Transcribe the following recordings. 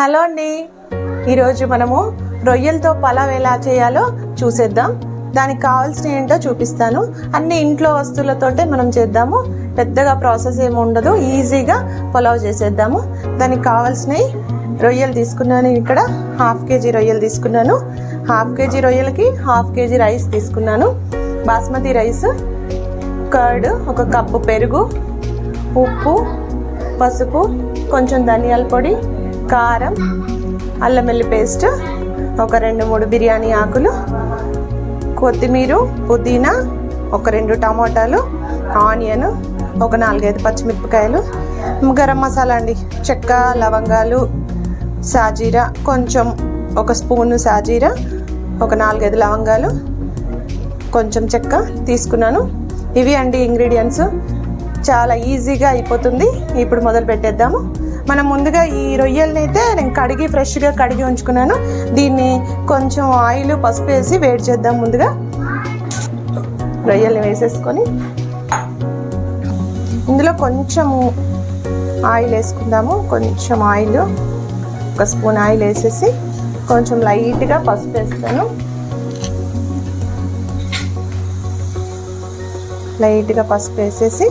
Hello అండి. ఈరోజు మనము రొయ్యలతో పలావ్ ఎలా చేయాలో చూసేద్దాం. దానికి కావాల్సిన ఏంటో చూపిస్తాను. అన్ని ఇంట్లో వస్తువులతోటే మనం చేద్దాము. పెద్దగా ప్రాసెస్ ఏమి ఉండదు. ఈజీగా పలావ్ చేసేద్దాము. దానికి కావాల్సినవి రొయ్యలు తీసుకున్నాను ఇక్కడ. హాఫ్ కేజీ రొయ్యలు తీసుకున్నాను. హాఫ్ కేజీ రొయ్యలకి హాఫ్ కేజీ రైస్ తీసుకున్నాను. బాస్మతి రైస్ కర్డ్ ఒక కప్పు పెరుగు ఉప్పు పసుపు కొంచెం ధనియాల పొడి కారం అల్లం వెల్లి పేస్ట్ ఒక రెండు మూడు బిర్యానీ ఆకులు కొత్తిమీర పుదీనా ఒక రెండు టమాటాలు ఆనియన్ ఒక నాలుగైదు పచ్చిమిరపకాయలు గరం మసాలా అండి చెక్క లవంగాలు సాజీరా కొంచెం ఒక స్పూను సాజీరా ఒక నాలుగైదు లవంగాలు కొంచెం చెక్క తీసుకున్నాను. ఇవి అండి ఇంగ్రీడియంట్స్. చాలా ఈజీగా అయిపోతుంది. ఇప్పుడు మొదలు పెట్టేద్దాము. మనం ముందుగా ఈ రొయ్యల్ని అయితే నేను కడిగి ఫ్రెష్గా కడిగి ఉంచుకున్నాను. దీన్ని కొంచెం ఆయిల్ పసుపు వేసి వేడి చేద్దాం ముందుగా. రొయ్యల్ని వేసేసుకొని ఇందులో కొంచెము ఆయిల్ వేసుకుందాము. కొంచెం ఆయిల్ ఒక స్పూన్ ఆయిల్ వేసేసి కొంచెం లైట్గా పసుపు వేస్తాను. లైట్గా పసుపు వేసేసి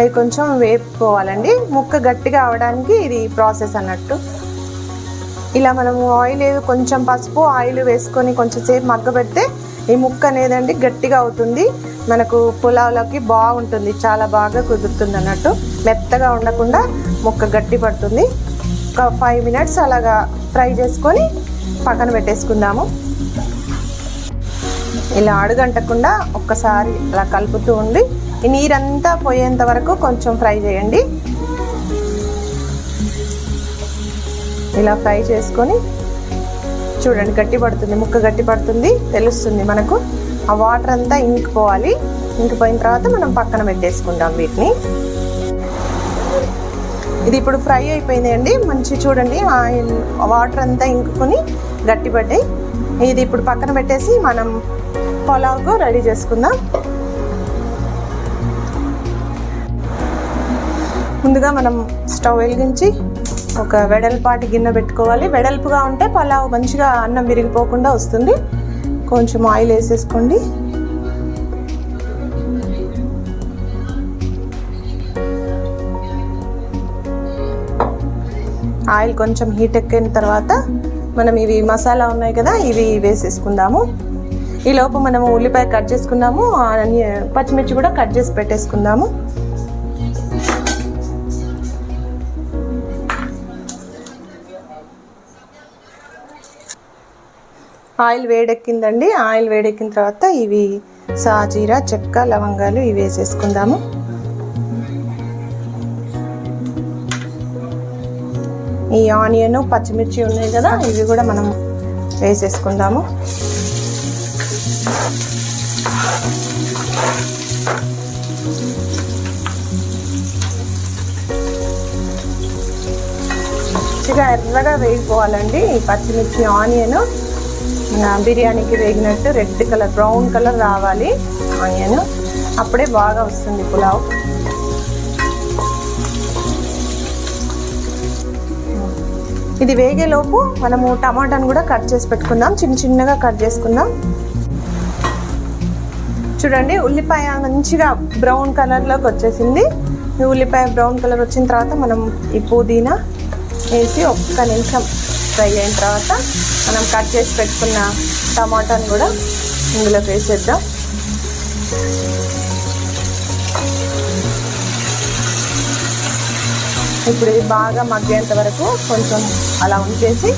అవి కొంచెం వేపుకోవాలండి. ముక్క గట్టిగా అవడానికి ఇది ప్రాసెస్ అన్నట్టు. ఇలా మనము ఆయిల్ కొంచెం పసుపు ఆయిల్ వేసుకొని కొంచెం సేపు మగ్గబెడితే ఈ ముక్క అనేదండి గట్టిగా అవుతుంది. మనకు పులావ్లోకి బాగుంటుంది. చాలా బాగా కుదురుతుంది అన్నట్టు. మెత్తగా ఉండకుండా ముక్క గట్టి పడుతుంది. ఒక ఫైవ్ మినిట్స్ అలాగా ఫ్రై చేసుకొని పక్కన పెట్టేసుకుందాము. ఇలా అడుగంటకుండా ఒక్కసారి అలా కలుపుతూ ఉండి నీరంతా పోయేంత వరకు కొంచెం ఫ్రై చేయండి. ఇలా ఫ్రై చేసుకొని చూడండి గట్టి పడుతుంది ముక్క గట్టి పడుతుంది తెలుస్తుంది మనకు. ఆ వాటర్ అంతా ఇంకిపోవాలి. ఇంకిపోయిన తర్వాత మనం పక్కన పెట్టేసుకుందాం వీటిని. ఇది ఇప్పుడు ఫ్రై అయిపోయింది అండి మంచి చూడండి ఆయిల్ వాటర్ అంతా ఇంకుకొని గట్టిపడ్డాయి. ఇది ఇప్పుడు పక్కన పెట్టేసి మనం పొలావుకు రెడీ చేసుకుందాం. ముందుగా మనం స్టవ్ వెలిగించి ఒక వెడల్పాటి గిన్నె పెట్టుకోవాలి. వెడల్పుగా ఉంటే పలావ్ మంచిగా అన్నం విరిగిపోకుండా వస్తుంది. కొంచెం ఆయిల్ వేసేసుకోండి. ఆయిల్ కొంచెం హీట్ ఎక్కిన తర్వాత మనం ఇవి మసాలా ఉన్నాయి కదా ఇవి వేసేసుకుందాము. ఈ లోపు మనము ఉల్లిపాయ కట్ చేసుకుందాము పచ్చిమిర్చి కూడా కట్ చేసి పెట్టేసుకుందాము. ఆయిల్ వేడెక్కిందండి. ఆయిల్ వేడెక్కిన తర్వాత ఇవి సాజీరా చెక్క లవంగాలు ఇవి వేసేసుకుందాము. ఈ ఆనియన్ పచ్చిమిర్చి ఉన్నాయి కదా ఇవి కూడా మనం వేసేసుకుందాము. మంచిగా ఎర్రగా వేసుకోవాలండి ఈ పచ్చిమిర్చి ఆనియన్. బిర్యానీకి వేగినట్టు రెడ్ కలర్ బ్రౌన్ కలర్ రావాలి. ఆనియన్. అప్పుడే బాగా వస్తుంది పులావ్. ఇది వేగేలోపు మనము టమాటాను కూడా కట్ చేసి పెట్టుకుందాం. చిన్న చిన్నగా కట్ చేసుకుందాం. చూడండి ఉల్లిపాయ మంచిగా బ్రౌన్ కలర్లోకి వచ్చేసింది. ఉల్లిపాయ బ్రౌన్ కలర్ వచ్చిన తర్వాత మనం ఈ పుదీనా వేసి ఒక్క నిమిషం ఫ్రై అయిన తర్వాత మనం కట్ చేసి పెట్టుకున్న టమాటాను కూడా ఇందులో వేసేద్దాం ఇప్పుడు ఇది బాగా మగ్గేంత వరకు కొంచెం అలా ఉంచేసి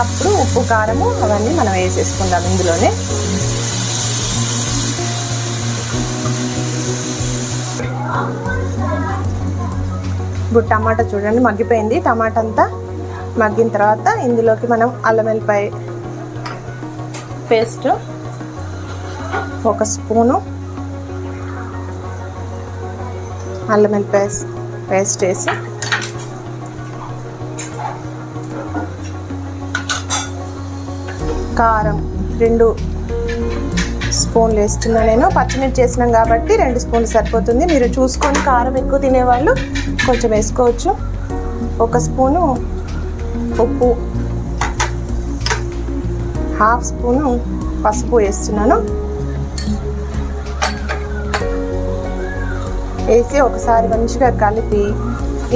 అప్పుడు ఉప్పు కారము అవన్నీ మనం వేసేసుకుందాం ఇందులోనే. ఇప్పుడు టమాటా చూడండి మగ్గిపోయింది. టమాటా అంతా మగ్గిన తర్వాత ఇందులోకి మనం అల్లం వెల్లిపాయ పేస్ట్ ఒక స్పూను అల్లం వెల్లిపాయ పేస్ట్ వేసి కారం రెండు స్పూన్లు వేస్తున్నా నేను. పచ్చిమిర్చి చేసినాం కాబట్టి రెండు స్పూన్లు సరిపోతుంది. మీరు చూసుకొని కారం ఎక్కువ తినేవాళ్ళు కొంచెం వేసుకోవచ్చు. ఒక స్పూను ఉప్పు హాఫ్ స్పూను పసుపు వేస్తున్నాను. వేసి ఒకసారి మంచిగా కలిపి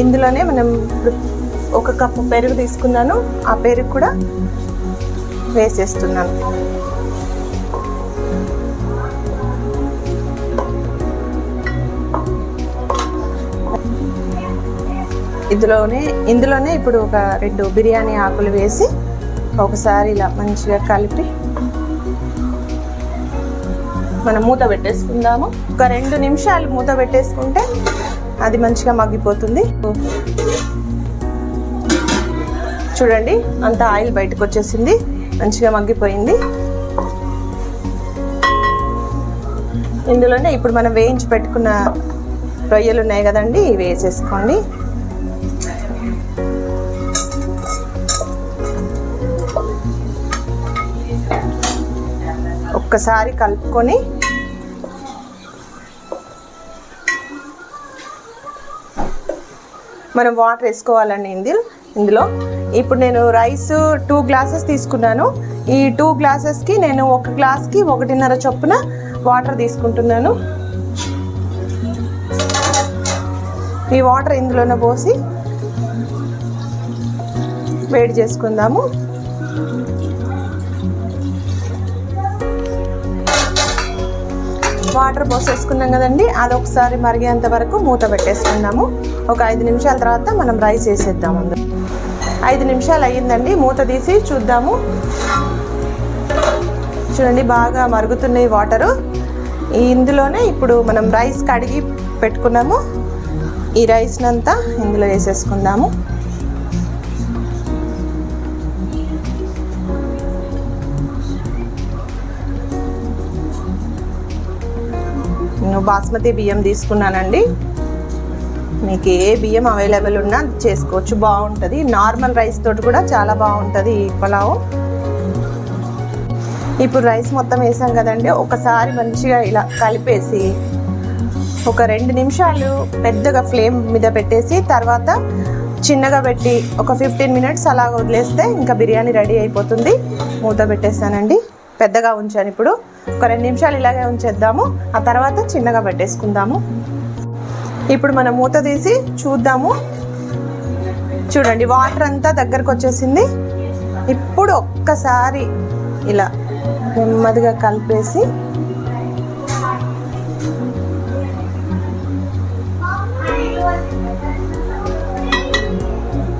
ఇందులోనే మనం ఇప్పుడు ఒక కప్పు పెరుగు తీసుకున్నాను. ఆ పెరుగు కూడా వేసేస్తున్నాను. ఇందులోనే ఇందులోనే ఇప్పుడు ఒక రెండు బిర్యానీ ఆకులు వేసి ఒకసారి ఇలా మంచిగా కలిపి మనం మూత పెట్టేసుకుందాము. ఒక రెండు నిమిషాలు మూత పెట్టేసుకుంటే అది మంచిగా మగ్గిపోతుంది. చూడండి అంత ఆయిల్ బయటకు వచ్చేసింది. మంచిగా మగ్గిపోయింది. ఇందులోనే ఇప్పుడు మనం వేయించి పెట్టుకున్న రొయ్యలు ఉన్నాయి కదండి ఇవి వేసేసుకోండి. ఒక్కసారి కలుపుకొని మనం వాటర్ వేసుకోవాలండి ఇందులో ఇందులో. ఇప్పుడు నేను రైస్ టూ గ్లాసెస్ తీసుకున్నాను. ఈ టూ గ్లాసెస్కి నేను ఒక గ్లాస్కి ఒకటిన్నర చొప్పున వాటర్ తీసుకుంటున్నాను. ఈ వాటర్ ఇందులోనే పోసి వేడి చేసుకుందాము. వాటర్ పోసేసుకున్నాం కదండి. అది ఒకసారి మరిగేంత వరకు మూత పెట్టేసుకున్నాము. ఒక ఐదు నిమిషాల తర్వాత మనం రైస్ వేసేద్దాము ఐదు నిమిషాలు అయ్యిందండి. మూత తీసి చూద్దాము. చూడండి బాగా మరుగుతున్నాయి వాటరు. ఇందులోనే ఇప్పుడు మనం రైస్ కడిగి పెట్టుకున్నాము. ఈ రైస్నంతా ఇందులో వేసేసుకుందాము. బాస్మతి బియ్యం తీసుకున్నానండి. మీకు ఏ బియ్యం అవైలబుల్ ఉన్నా చేసుకోవచ్చు బాగుంటుంది. నార్మల్ రైస్ తోటి కూడా చాలా బాగుంటుంది ఈ పలావ్. ఇప్పుడు రైస్ మొత్తం వేసాం కదండి ఒకసారి మంచిగా ఇలా కలిపేసి ఒక రెండు నిమిషాలు పెద్దగా ఫ్లేమ్ మీద పెట్టేసి తర్వాత చిన్నగా పెట్టి ఒక ఫిఫ్టీన్ మినిట్స్ అలా వదిలేస్తే ఇంకా బిర్యానీ రెడీ అయిపోతుంది. మూత పెట్టేస్తానండి. పెద్దగా ఉంచాను ఇప్పుడు. ఒక రెండు నిమిషాలు ఇలాగే ఉంచేద్దాము. ఆ తర్వాత చిన్నగా పెట్టేసుకుందాము. ఇప్పుడు మనం మూత తీసి చూద్దాము. చూడండి వాటర్ అంతా దగ్గరకు వచ్చేసింది. ఇప్పుడు ఒక్కసారి ఇలా నెమ్మదిగా కలిపేసి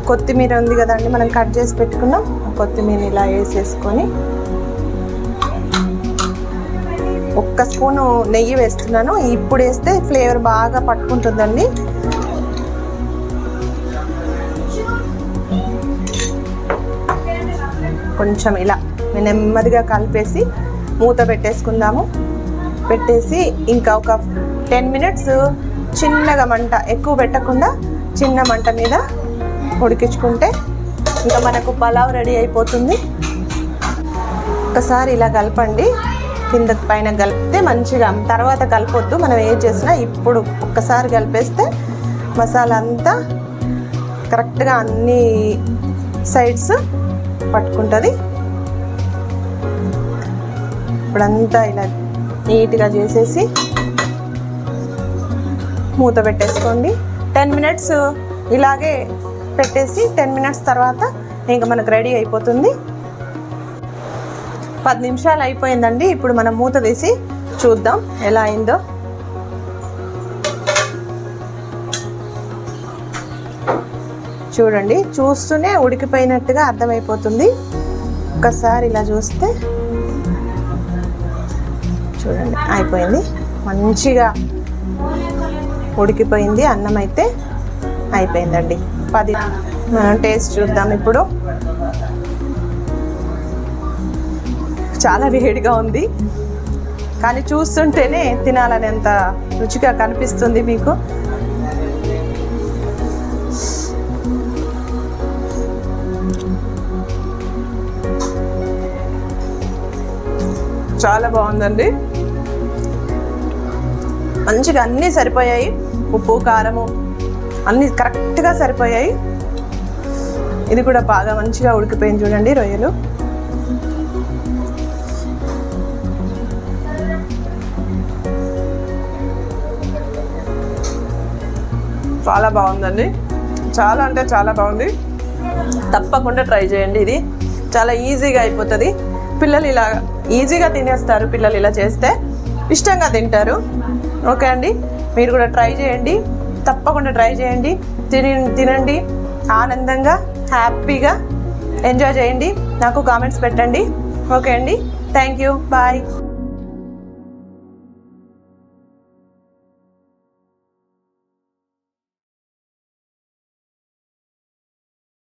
కొత్తిమీర ఉంది కదండి మనం కట్ చేసి పెట్టుకున్నాం. కొత్తిమీర ఇలా వేసేసుకొని ఒక్క స్పూను నెయ్యి వేస్తున్నాను. ఇప్పుడు వేస్తే ఫ్లేవర్ బాగా పట్టుకుంటుందండి. కొంచెం ఇలా నెమ్మదిగా కలిపేసి మూత పెట్టేసుకుందాము. పెట్టేసి ఇంకా ఒక టెన్ మినిట్స్ చిన్నగా మంట ఎక్కువ పెట్టకుండా చిన్న మంట మీద ఉడికించుకుంటే ఇంకా మనకు పలావ్ రెడీ అయిపోతుంది. ఒకసారి ఇలా కలపండి. కింద పైన కలిపితే మంచిగా తర్వాత కలపొద్దు. మనం ఏం చేసినా ఇప్పుడు ఒక్కసారి కలిపేస్తే మసాలా అంతా కరెక్ట్గా అన్ని సైడ్స్ పట్టుకుంటుంది. ఇప్పుడంతా ఇలా నీట్గా చేసేసి మూత పెట్టేసుకోండి. టెన్ మినిట్స్ ఇలాగే పెట్టేసి టెన్ మినిట్స్ తర్వాత ఇంకా మనకు రెడీ అయిపోతుంది. పది నిమిషాలు అయిపోయిందండి. ఇప్పుడు మనం మూత తీసి చూద్దాం ఎలా అయిందో. చూడండి చూస్తూనే ఉడికిపోయినట్టుగా అర్థమైపోతుంది. ఒక్కసారి ఇలా చూస్తే. చూడండి అయిపోయింది. మంచిగా ఉడికిపోయింది అన్నం అయితే అయిపోయిందండి. పది మనం టేస్ట్ చూద్దాం ఇప్పుడు. చాలా వేడిగా ఉంది. కానీ చూస్తుంటేనే తినాలనేంత రుచిగా కనిపిస్తుంది మీకు. చాలా బాగుందండి. మంచిగా అన్నీ సరిపోయాయి. ఉప్పు కారము అన్నీ కరెక్ట్గా సరిపోయాయి. ఇది కూడా బాగా మంచిగా ఉడికిపోయింది చూడండి రొయ్యలు. చాలా బాగుందండి. చాలా అంటే చాలా బాగుంది. తప్పకుండా ట్రై చేయండి ఇది. చాలా ఈజీగా అయిపోతుంది. పిల్లలు ఇలా ఈజీగా తినేస్తారు పిల్లలు ఇలా చేస్తే. ఇష్టంగా తింటారు. ఓకే అండి? మీరు కూడా ట్రై చేయండి. తప్పకుండా ట్రై చేయండి. తిని తినండి. ఆనందంగా హ్యాపీగా ఎంజాయ్ చేయండి. నాకు కామెంట్స్ పెట్టండి. ఓకే అండి? Thank you. బాయ్.